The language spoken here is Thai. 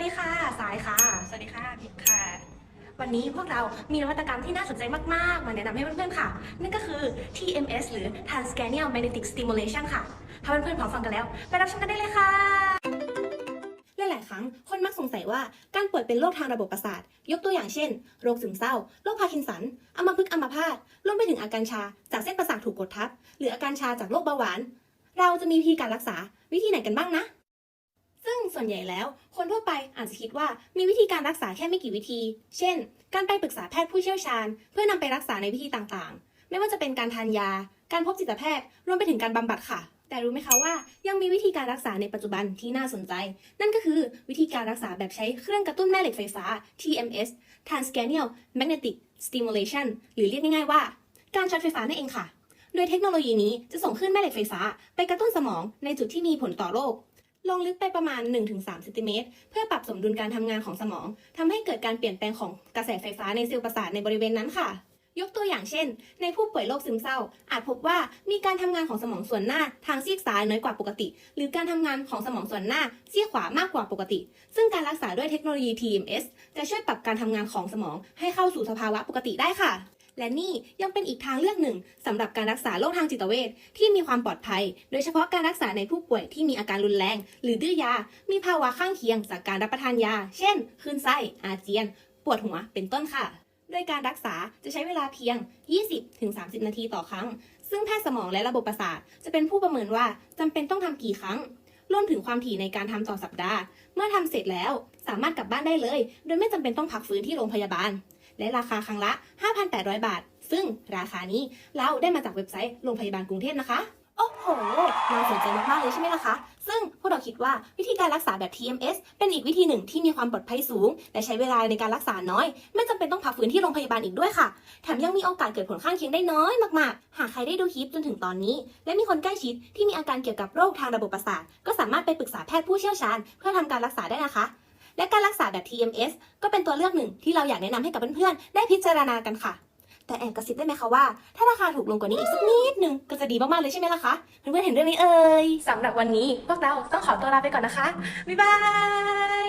วัสดีค่ะ สายค่ะ สวัสดีค่ะพิกค่ะ วันนี้พวกเรามีนวัตกรรมที่น่าสนใจมาก ๆ มาแนะนำให้เพื่อน ๆ ค่ะ นั่นก็คือ TMS หรือ Transcranial Magnetic Stimulation ค่ะ ถ้าเพื่อนๆพร้อมฟังกันแล้ว ไปรับชมกันได้เลยค่ะ หลาย ๆ ครั้งคนมักสงสัยว่าการป่วยเป็นโรคทางระบบประสาท ยกตัวอย่างเช่น โรคซึมเศร้า โรคพาร์กินสัน อัมพฤกษ์อัมพาต รวมไปถึงอาการชา จากเส้นประสาทถูกกดทับ หรืออาการชาจากโรคเบาหวาน เราจะมีวิธีการรักษา วิธีไหนกันบ้างนะ ซึ่งส่วนใหญ่แล้ว คนทั่วไปอาจจะคิดว่ามีวิธีการรักษาแค่ไม่กี่วิธี เช่น การไปปรึกษาแพทย์ผู้เชี่ยวชาญ เพื่อนำไปรักษาในวิธีต่างๆ ไม่ว่าจะเป็นการทานยา การพบจิตแพทย์ รวมไปถึงการบำบัดค่ะ แต่รู้ไหมคะว่ายังมีวิธีการรักษาในปัจจุบันที่น่าสนใจ นั่นก็คือวิธีการรักษาแบบใช้เครื่องกระตุ้นแม่เหล็กไฟฟ้า TMS Transcranial Magnetic Stimulation หรือเรียกง่ายๆว่า การช็อตไฟฟ้านั่นเองค่ะ โดยเทคโนโลยีนี้จะส่งคลื่นแม่เหล็กไฟฟ้า ไปกระตุ้นสมองในจุดที่มีผลต่อโรค ลงลึกไปประมาณ 1-3เซนติเมตรเพื่อปรับสมดุลการทำงานของสมองทำให้เกิดการเปลี่ยนแปลงของกระแสไฟฟ้าในเซลล์ประสาทในบริเวณนั้นค่ะ ยกตัวอย่างเช่น ในผู้ป่วยโรคซึมเศร้า อาจพบว่ามีการทำงานของสมองส่วนหน้าทางซีกซ้ายน้อยกว่าปกติ หรือการทำงานของสมองส่วนหน้าซีกขวามากกว่าปกติ ซึ่งการรักษาด้วยเทคโนโลยี TMS จะช่วยปรับการทำงานของสมองให้เข้าสู่สภาวะปกติได้ค่ะ และนี่ยังเป็นอีกทางเลือกหนึ่งสำหรับการรักษาโรคทางจิตเวชที่มีความปลอดภัย โดยเฉพาะการรักษาในผู้ป่วยที่มีอาการรุนแรง หรือดื้อยา มีภาวะข้างเคียงจากการรับประทานยา เช่นคลื่นไส้ อาเจียน ปวดหัว เป็นต้นค่ะ โดยการรักษาจะใช้เวลาเพียง 20-30 นาทีต่อครั้ง ซึ่งแพทย์สมองและระบบประสาทจะเป็นผู้ประเมินว่าจำเป็นต้องทำกี่ครั้งรวมถึงความถี่ในการทำต่อสัปดาห์ เมื่อทำเสร็จแล้วสามารถกลับบ้านได้เลย โดยไม่จำเป็นต้องพักฟื้นที่โรงพยาบาล และราคาครั้งละ 5,800 บาท ซึ่งราคานี้เราได้มาจากเว็บไซต์โรงพยาบาลกรุงเทพนะคะโอ้โห น่าสนใจมากๆเลยใช่ไหมล่ะคะ ซึ่งพวกเราคิดว่าวิธีการรักษาแบบ TMS เป็นอีกวิธีหนึ่งที่มีความปลอดภัยสูง และใช้เวลาในการรักษาน้อย ไม่จำเป็นต้องพักฟื้นที่โรงพยาบาลอีกด้วยค่ะ แถมยังมีโอกาสเกิดผลข้างเคียงได้น้อยมากๆ หากใครได้ดูคลิปจนถึงตอนนี้ และมีคนใกล้ชิดที่มีอาการเกี่ยวกับโรคทางระบบประสาท ก็สามารถไปปรึกษาแพทย์ผู้เชี่ยวชาญ เพื่อทำการรักษาได้นะคะ และการรักษาแบบ TMS ก็เป็นตัวเลือกหนึ่งที่เราอยากแนะนำให้กับเพื่อนๆ ได้พิจารณากันค่ะ แต่แอนกระซิบได้ไหมคะว่า ถ้าราคาถูกลงกว่านี้อีกสักนิดนึงก็จะดีมากๆเลยใช่ไหมล่ะคะเพื่อนๆเห็นด้วยไหมเอ่ยสำหรับวันนี้พวกเราต้องขอตัวลาไปก่อนนะคะบ๊ายบาย